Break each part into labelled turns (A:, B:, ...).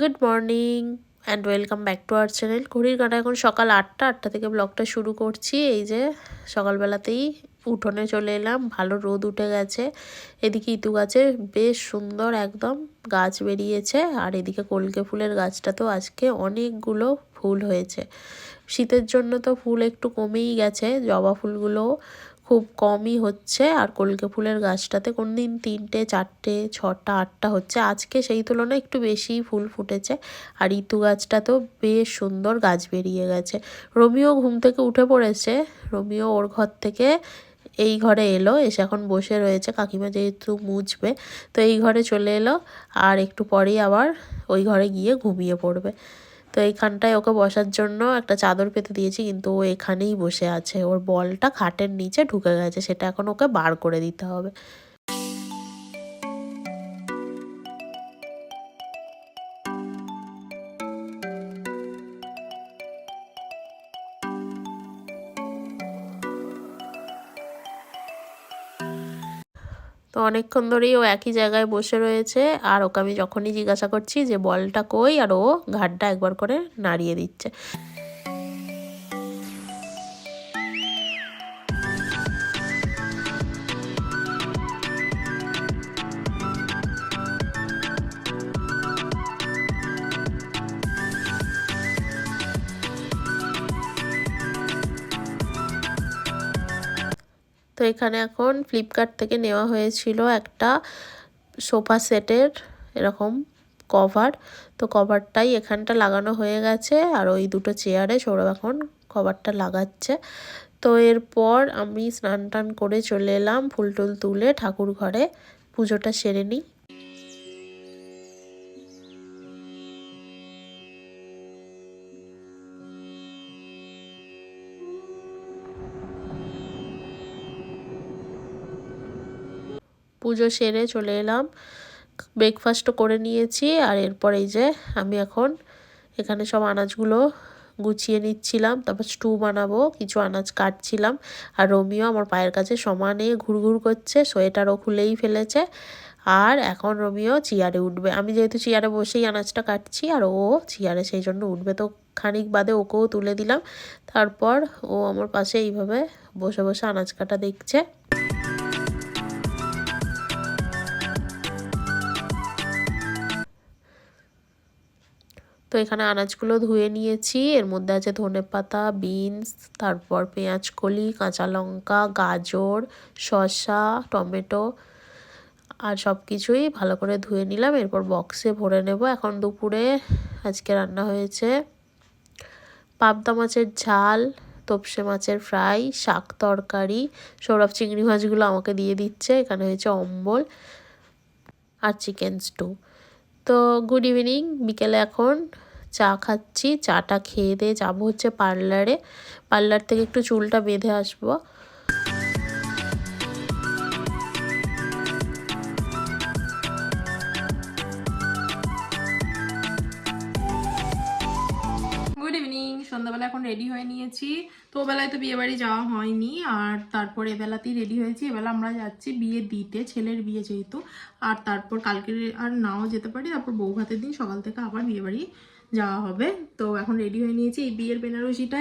A: Good morning and welcome back to our channel ঘড়ির কাঁটা এখন সকাল আটটা আটটা থেকে ব্লগটা শুরু করছি। এই যে সকালবেলাতেই উঠোনে চলে এলাম, ভালো রোদ উঠে গেছে। এদিকে ইতু গাছে বেশ সুন্দর একদম গাছ বেরিয়েছে আর এদিকে কলকে ফুলের গাছটা তো আজকে অনেকগুলো ফুল হয়েছে। শীতের জন্য তো ফুল একটু কমেই গেছে, জবা ফুলগুলো খুব কমই হচ্ছে। আর কলকে ফুলের গাছটাতে কোন দিন তিনটে, চারটে, ছটা, আটটা হচ্ছে। আজকে সেই তুলনায় একটু বেশিই ফুল ফুটেছে। আর ইতু গাছটা তো বেশ সুন্দর গাছ বেরিয়ে গেছে। রোমিও ঘুম থেকে উঠে পড়েছে। রোমিও ওর ঘর থেকে এই ঘরে এলো, এসে এখন বসে রয়েছে। কাকিমা যেহেতু মুছবে, তো এই ঘরে চলে এলো। আর একটু পরেই আবার ওই ঘরে গিয়ে ঘুমিয়ে পড়বে। তো এইখানটায় ওকে বসার জন্য একটা চাদর পেতে দিয়েছি, কিন্তু ও এখানেই বসে আছে। ওর বলটা খাটের নিচে ঢুকে গেছে, সেটা এখন ওকে বার করে দিতে হবে। তো অনেকক্ষণ ধরেই ও একই জায়গায় বসে রয়েছে আর ওকে আমি যখনই জিজ্ঞাসা করছি যে বলটা কই? আর ও ঘাটটা একবার করে নাড়িয়ে দিচ্ছে। তো এখানে এখন ফ্লিপকার্ট থেকে নেওয়া হয়েছিল একটা সোফা সেটের এরকম কভার। তো কভারটাই এখানটা লাগানো হয়ে গেছে আর ওই দুটো চেয়ারে সৌরভ এখন কভারটা লাগাচ্ছে। তো এরপর আমি স্নান টান করে চলে এলাম, ফুল টুল তুলে ঠাকুর ঘরে। পুজোটা সেরে নিই। পুজো সেরে চলে এলাম। ব্রেকফাস্টও করে নিয়েছি আর এরপর এই যে আমি এখন এখানে সব আনাজগুলো গুছিয়ে নিচ্ছিলাম, তারপর স্টু বানাবো, কিছু আনাজ কাটছিলাম। আর রোমিও আমার পায়ের কাছে সমানে ঘুরঘুর করছে সোয়েটারও খুলেই ফেলেছে। আর এখন রোমিও চেয়ারে উঠবে। আমি যেহেতু চেয়ারে বসেই আনাজটা কাটছি আর ও চেয়ারে, সেই জন্য উঠবে তো খানিক বাদে ওকেও তুলে দিলাম। তারপর ও আমার পাশে এইভাবে বসে বসে আনাজ কাটা দেখছে। তো এখানে আনাজগুলো ধুয়ে নিয়েছি। এর মধ্যে আছে ধনে পাতা বিনস, তারপর পেঁয়াজ কলি কাঁচা লঙ্কা, গাজর, শসা, টমেটো আর সব কিছুই ভালো করে ধুয়ে নিলাম। এরপর বক্সে ভরে নেব। এখন দুপুরে আজকে রান্না হয়েছে পাবদা মাছের ঝাল, তপসে মাছের ফ্রাই, শাক তরকারি। সৌরভ চিংড়ি মাছগুলো আমাকে দিয়ে দিচ্ছে। এখানে হয়েছে অম্বল আর চিকেন স্টু। তো গুড ইভিনিং বিকেলে এখন চা খাচ্ছি, চাটা খেয়ে দিয়ে যাব হচ্ছে পার্লারে। পার্লার থেকে একটু চুলটা বেঁধে আসব।
B: সন্ধ্যাবেলা এখন রেডি হয়ে নিয়েছি। তো বেলায় তো বিয়ে বাড়ি যাওয়া হয়নি, আর তারপর এবেলাতেই রেডি হয়েছি। এবেলা আমরা যাচ্ছি বিয়ে দিতে, ছেলের বিয়ে যেহেতু। আর তারপর কালকে আর নাও যেতে পারি, তারপর বউ ভাতের দিন সকাল থেকে আবার বিয়ে বাড়ি যাওয়া হবে। তো এখন রেডি হয়ে নিয়েছি এই বিয়ের বেনারসিটা।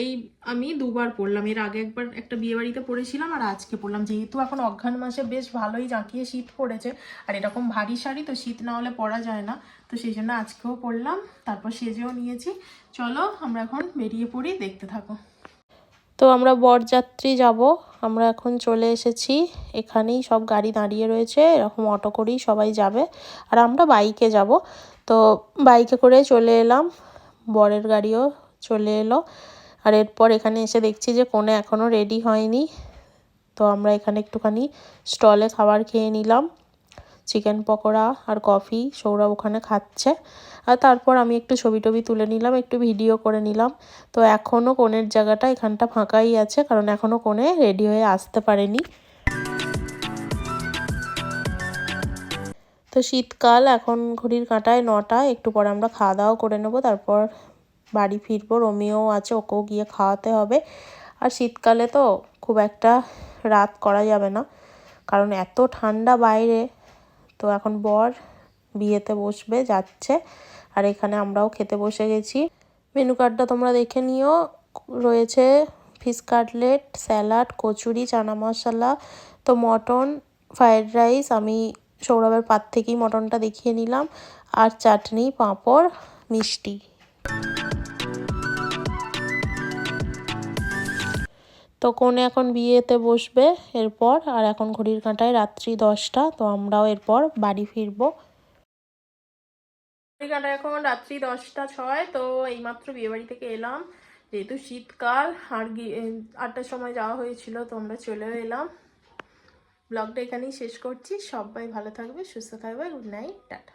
B: এই আমি দুবার পড়লাম এর আগে একবার একটা বিয়ে বাড়িতে পরেছিলাম আর আজকে পড়লাম যেহেতু এখন অঘ্রাণ মাসে বেশ ভালোই জাঁকিয়ে শীত পড়েছে। আর এরকম ভারী শাড়ি তো শীত না হলে পরা যায় না। তো সেই জন্য আজকেও পড়লাম তারপর সেজেও নিয়েছি। চলো আমরা এখন বেরিয়ে পড়ি। দেখতে থাকো।
A: তো আমরা বরযাত্রী যাব। আমরা এখন চলে এসেছি। এখানেই সব গাড়ি দাঁড়িয়ে রয়েছে। এরকম অটো করেই সবাই যাবে। আর আমরা বাইকে যাব। তো বাইকে করে চলে এলাম। বরের গাড়িও চলে এলো। আর এরপর এখানে এসে দেখছি যে কোনে এখনও রেডি হয়নি। তো আমরা এখানে একটুখানি স্টলে খাবার খেয়ে নিলাম। চিকেন পকোড়া আর কফি সৌরভ ওখানে খাচ্ছে। আর তারপর আমি একটু ছবি টবি তুলে নিলাম, একটু ভিডিও করে নিলাম। তো এখনও কোণের জায়গাটা এখানটা ফাঁকাই আছে, কারণ এখনও কোণে রেডি হয়ে আসতে পারেনি। তো শীতকাল, এখন ঘড়ির কাঁটায় নটা, একটু পরে আমরা খাওয়া দাওয়া করে নেব, তারপর বাড়ি ফিরবো, রোমিও আছে, ওকেও গিয়ে খাওয়াতে হবে। আর শীতকালে তো খুব একটা রাত করা যাবে না, কারণ এত ঠান্ডা বাইরে, তো এখন বর বিয়েতে বসবে, যাচ্ছে, আর এখানে আমরাও খেতে বসে গেছি। মেনু কার্ডটা তোমরা দেখে নিও, রয়েছে fish cutlet, salad, kachori, chana masala, তো মটন, ফ্রায়েড রাইস, আমি সৌরভের পাত থেকেই মটনটা দেখিয়ে নিলাম। আর চাটনি, পাঁপড়, মিষ্টি। তো কোনে এখন বিয়েতে বসবে এরপর, আর এখন ঘড়ির কাঁটায় রাত্রি দশটা, তো আমরাও এরপর বাড়ি ফিরবো। ঘড়ির কাঁটায় এখন রাত্রি দশটা ছয়, তো এইমাত্র বিয়ে বাড়ি থেকে এলাম। যেহেতু শীতকাল, আর আটটার সময় যাওয়া হয়েছিল, তো আমরা চলেও এলাম। ব্লগটা এখানেই শেষ করছি। সবাই ভালো থাকবে সুস্থ থাকবে গুড নাইট টাটা।